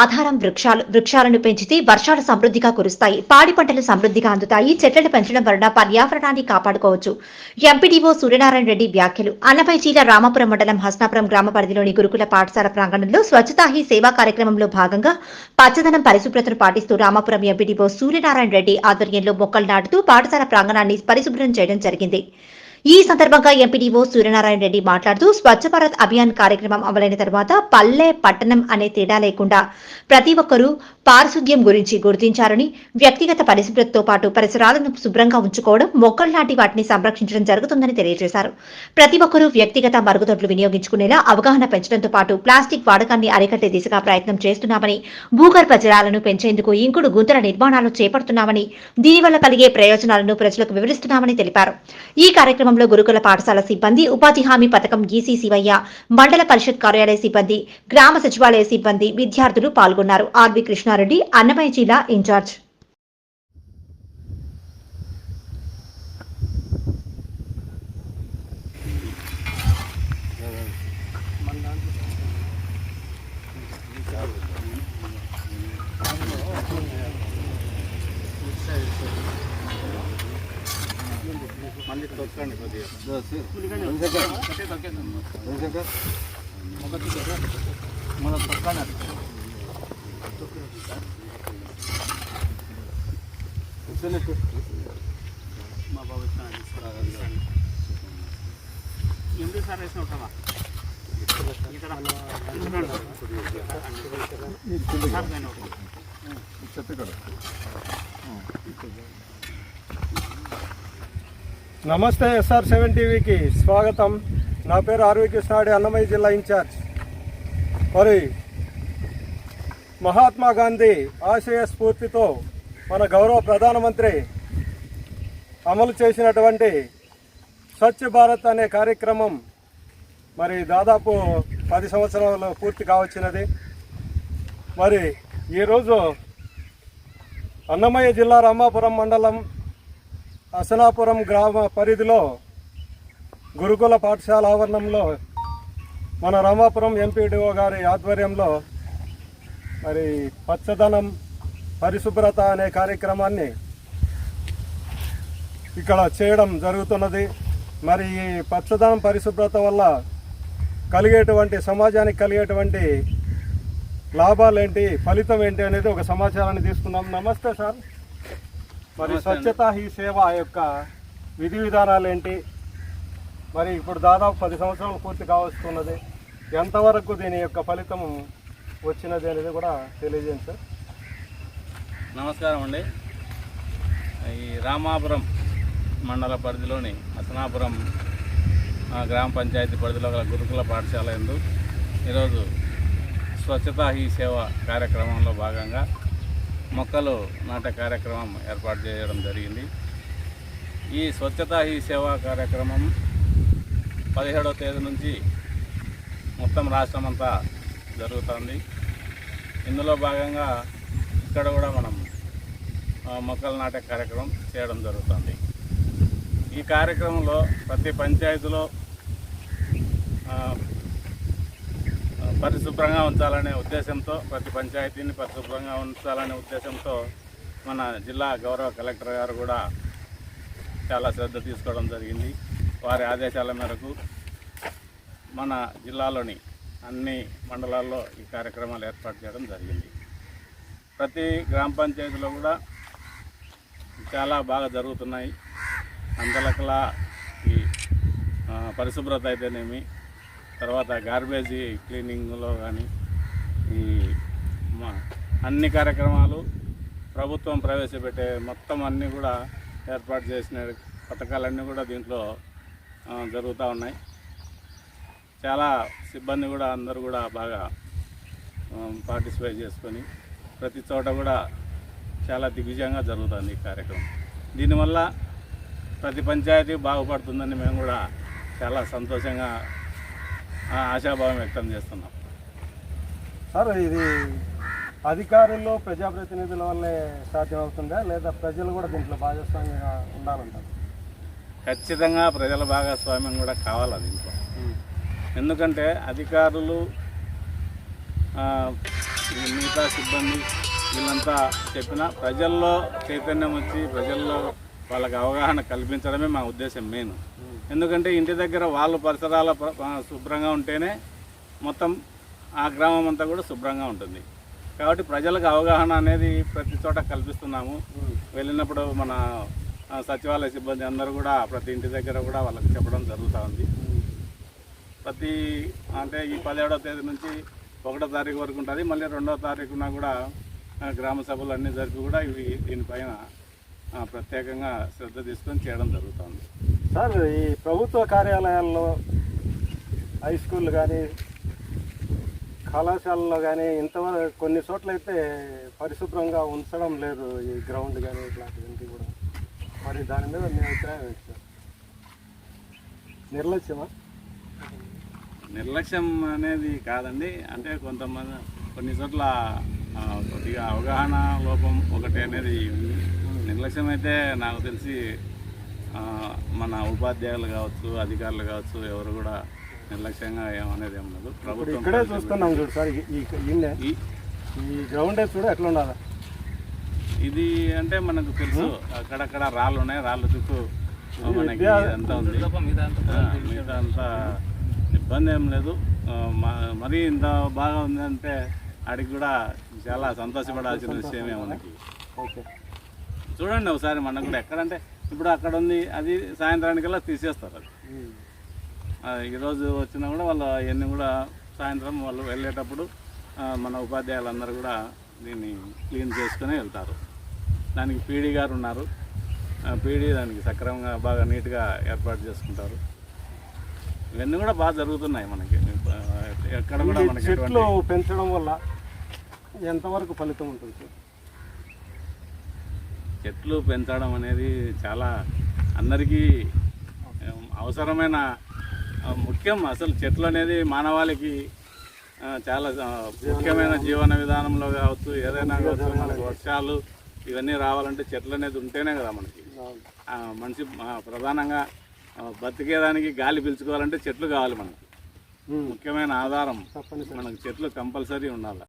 ఆధారం వృక్షాలు వృక్షాలను పెంచితే వర్షాలు సమృద్ధిగా కురుస్తాయి. పాడి పంటలు సమృద్ధిగా అందుతాయి. చెట్లను పెంచడం వలన పర్యావరణాన్ని కాపాడుకోవచ్చు. ఎంపీడీఓ సూర్యనారాయణ రెడ్డి వ్యాఖ్యలు. అన్నపై జిల్లా రామాపురం మండలం హస్నాపురం గ్రామ పరిధిలోని గురుకుల పాఠశాల ప్రాంగణంలో స్వచ్ఛతా హీ సేవా కార్యక్రమంలో భాగంగా పచ్చదనం పరిశుభ్రతను పాటిస్తూ రామాపురం ఎంపీడీఓ సూర్యనారాయణ రెడ్డి ఆధ్వర్యంలో మొక్కలు నాటుతూ పాఠశాల ప్రాంగణాన్ని పరిశుభ్రం చేయడం జరిగింది. ఈ సందర్భంగా ఎంపీడీఓ సూర్యనారాయణ రెడ్డి మాట్లాడుతూ స్వచ్ఛ భారత్ అభియాన్ కార్యక్రమం అమలైన తర్వాత పల్లె పట్టణం అనే తేడా లేకుండా ప్రతి ఒక్కరూ పారిశుద్ధ్యం గురించి గుర్తించారని వ్యక్తిగత పరిశుభ్రతతో పాటు పరిసరాలను శుభ్రంగా ఉంచుకోవడం మొక్కలు నాటి వాటిని సంరక్షించడం జరుగుతుందని తెలియజేశారు. ప్రతి ఒక్కరూ వ్యక్తిగత మరుగుదొడ్లు వినియోగించుకునేలా అవగాహన పెంచడంతో పాటు ప్లాస్టిక్ వాడకాన్ని అరికట్టే దిశగా ప్రయత్నం చేస్తున్నామని భూగర్భ జలాలను పెంచేందుకు ఇంకుడు గుంతల నిర్మాణాలు చేపడుతున్నామని దీనివల్ల కలిగే ప్రయోజనాలను ప్రజలకు వివరిస్తున్నామని తెలిపారు. ఈ కార్యక్రమం కార్యక్రమంలో గురుకుల పాఠశాల సిబ్బంది ఉపాధి హామీ పథకం ఈసీ శివయ్య మండల పరిషత్ కార్యాలయ సిబ్బంది గ్రామ సచివాలయ సిబ్బంది విద్యార్థులు పాల్గొన్నారు. ఆర్వి కృష్ణారెడ్డి అన్నమయ్య జిల్లా ఇన్ఛార్జ్. మళ్ళీ తొక్కండి కొద్దిగా మన తొక్కండి మా బాబు ఎందుకు సార్ వేసిన ఉంటావా నమస్తే ఎస్ఆర్ సెవెన్ టీవీకి స్వాగతం. నా పేరు ఆర్వి కృష్ణాడి అన్నమయ్య జిల్లా ఇన్ఛార్జ్. మరి మహాత్మా గాంధీ ఆశయ స్ఫూర్తితో మన గౌరవ ప్రధానమంత్రి అమలు చేసినటువంటి స్వచ్ఛ భారత్ అనే కార్యక్రమం మరి దాదాపు పది సంవత్సరాలు పూర్తి కావచ్చినది. మరి ఈరోజు అన్నమయ్య జిల్లా రామాపురం మండలం అసనాపురం గ్రామ పరిధిలో గురుకుల పాఠశాల ఆవరణంలో మన రామాపురం ఎంపీడీఓ గారి ఆధ్వర్యంలో మరి పచ్చదనం పరిశుభ్రత అనే కార్యక్రమాన్ని ఇక్కడ చేయడం జరుగుతున్నది. మరి ఈ పచ్చదనం పరిశుభ్రత వల్ల కలిగేటువంటి సమాజానికి కలిగేటువంటి లాభాలు ఏంటి ఫలితం ఏంటి అనేది ఒక సమాచారాన్ని తీసుకున్నాం నమస్తే సార్. మరి. స్వచ్ఛత హీ సేవ యొక్క విధి విధానాలు ఏంటి మరి ఇప్పుడు దాదాపు పది సంవత్సరాలు పూర్తి కావస్తున్నది. ఎంతవరకు దీని యొక్క ఫలితం వచ్చినది అనేది కూడా తెలియజేయండి సార్. నమస్కారం అండి. ఈ రామాపురం మండల పరిధిలోని అసనాపురం గ్రామ పంచాయతీ పరిధిలో గల గురుకుల పాఠశాల ఎందు ఈరోజు స్వచ్ఛతా హీ సేవ కార్యక్రమంలో భాగంగా మొక్కలు నాటే కార్యక్రమం ఏర్పాటు చేయడం జరిగింది. ఈ స్వచ్ఛతా హీ సేవా కార్యక్రమం పదిహేడవ తేదీ నుంచి మొత్తం రాష్ట్రం అంతా జరుగుతుంది. ఇందులో భాగంగా ఇక్కడ కూడా మనం మొక్కలు నాటే కార్యక్రమం చేయడం జరుగుతుంది. ఈ కార్యక్రమంలో ప్రతి పంచాయతీలో ఆ, ఆ, పరిశుభ్రంగా ఉంచాలనే ఉద్దేశంతో ప్రతి పంచాయతీని పరిశుభ్రంగా ఉంచాలనే ఉద్దేశంతో మన జిల్లా గౌరవ కలెక్టర్ గారు కూడా చాలా శ్రద్ధ తీసుకోవడం జరిగింది. వారి ఆదేశాల మేరకు మన జిల్లాలోని అన్ని మండలాల్లో ఈ కార్యక్రమాలు ఏర్పాటు చేయడం జరిగింది. ప్రతి గ్రామ పంచాయతీలో కూడా చాలా బాగా జరుగుతున్నాయి. అందలకలా ఈ పరిశుభ్రత అయితేనేమి తర్వాత గార్బేజీ క్లీనింగ్లో కానీ ఈ మా అన్ని కార్యక్రమాలు ప్రభుత్వం ప్రవేశపెట్టే మొత్తం అన్నీ కూడా ఏర్పాటు చేసిన పథకాలన్నీ కూడా దీంట్లో జరుగుతూ ఉన్నాయి. చాలా సిబ్బంది కూడా అందరూ కూడా బాగా పార్టిసిపేట్ చేసుకొని ప్రతి చోట కూడా చాలా దిగ్విజయంగా జరుగుతుంది ఈ కార్యక్రమం. దీనివల్ల ప్రతి పంచాయతీ బాగుపడుతుందని మేము కూడా చాలా సంతోషంగా ఆశాభావం వ్యక్తం చేస్తున్నాం. సార్ ఇది అధికారుల్లో ప్రజాప్రతినిధుల వల్లే సాధ్యమవుతుందా? లేదా ప్రజలు కూడా దీంట్లో భాగస్వామ్యంగా ఉండాలంటారు? ఖచ్చితంగా ప్రజల భాగస్వామ్యం కూడా కావాలి దీంట్లో? ఎందుకంటే అధికారులు మిగతా సిబ్బంది వీళ్ళంతా చెప్పిన ప్రజల్లో చైతన్యం వచ్చి ప్రజల్లో వాళ్ళకి అవగాహన కల్పించడమే మా ఉద్దేశం మెయిన్ ఎందుకంటే ఇంటి దగ్గర వాళ్ళ పరిసరాల శుభ్రంగా ఉంటేనే మొత్తం ఆ గ్రామం అంతా కూడా శుభ్రంగా ఉంటుంది. కాబట్టి ప్రజలకు అవగాహన అనేది ప్రతి చోట కల్పిస్తున్నాము. వెళ్ళినప్పుడు మన సచివాలయ సిబ్బంది అందరూ కూడా ప్రతి ఇంటి దగ్గర కూడా వాళ్ళకి చెప్పడం జరుగుతూ ఉంది. ప్రతి అంటే ఈ పదిహేడవ తేదీ నుంచి ఒకటో తారీఖు వరకు ఉంటుంది. మళ్ళీ రెండవ తారీఖున కూడా గ్రామ సభలు అన్నీ జరిపి కూడా ఇవి దీనిపైన ప్రత్యేకంగా శ్రద్ధ తీసుకొని చేయడం జరుగుతుంది. సార్ ఈ ప్రభుత్వ కార్యాలయాల్లో హై స్కూల్ కానీ కళాశాలలో కానీ ఇంతవరకు కొన్ని చోట్ల అయితే పరిశుభ్రంగా ఉంచడం లేదు ఈ గ్రౌండ్ కానీ ఇట్లాంటివి కూడా. మరి దాని మీద మీ అభిప్రాయం ఏంటి నిర్లక్ష్యమా? నిర్లక్ష్యం అనేది కాదండి. అంటే కొంతమంది కొన్ని చోట్ల కొద్దిగా అవగాహన లోపం ఒకటి అనేది ఉంది. నిర్లక్ష్యం అయితే నాకు తెలిసి మన ఉపాధ్యాయులు కావచ్చు అధికారులు కావచ్చు ఎవరు కూడా నిర్లక్ష్యంగా ఏమనేది ఏం లేదు. ప్రభుత్వం ఇక్కడే చూస్తున్నాం చూడు సార్ ఈ- గ్రౌండే చూడు ఎట్లా ఉండాలి? ఇది అంటే మనకు తెలుసు అక్కడక్కడ రాళ్ళు ఉన్నాయి రాళ్ళ చుట్టూ మనకి ఇదంతా ఉంది. మిగతా అంతా ఇబ్బంది ఏం లేదు. మరీ ఇంత బాగా ఉందంటే ఆడికి కూడా చాలా సంతోషపడాల్సిన విషయమే మనకి. ఓకే. చూడండి ఒకసారి మనకు కూడా ఎక్కడంటే ఇప్పుడు అక్కడ ఉంది అది సాయంత్రానికల్లా తీసేస్తారు అది. ఆ, ఈరోజు వచ్చినా కూడా వాళ్ళు అవన్నీ కూడా సాయంత్రం వాళ్ళు వెళ్ళేటప్పుడు మన ఉపాధ్యాయులందరూ కూడా దీన్ని క్లీన్ చేసుకుని వెళ్తారు. దానికి పీడీ గారు ఉన్నారు. పీడీ దానికి సక్రమంగా బాగా నీట్గా ఏర్పాటు చేసుకుంటారు. ఇవన్నీ కూడా బాగా జరుగుతున్నాయి మనకి. ఎక్కడ కూడా మనకి చెట్లు పెంచడం వల్ల ఎంతవరకు ఫలితం ఉంటుంది? చెట్లు పెంచడం అనేది చాలా అందరికీ అవసరమైన ముఖ్యం. అసలు చెట్లు అనేది మానవాళికి చాలా ముఖ్యమైన జీవన విధానంలో కావచ్చు ఏదైనా కావచ్చు మనకు వర్షాలు ఇవన్నీ రావాలంటే చెట్లు అనేది ఉంటేనే కదా మనకి. మనిషి ప్రధానంగా బతికేదానికి గాలి పీల్చుకోవాలంటే చెట్లు కావాలి మనకి. ముఖ్యమైన ఆధారం మనకు చెట్లు కంపల్సరీ ఉండాలి.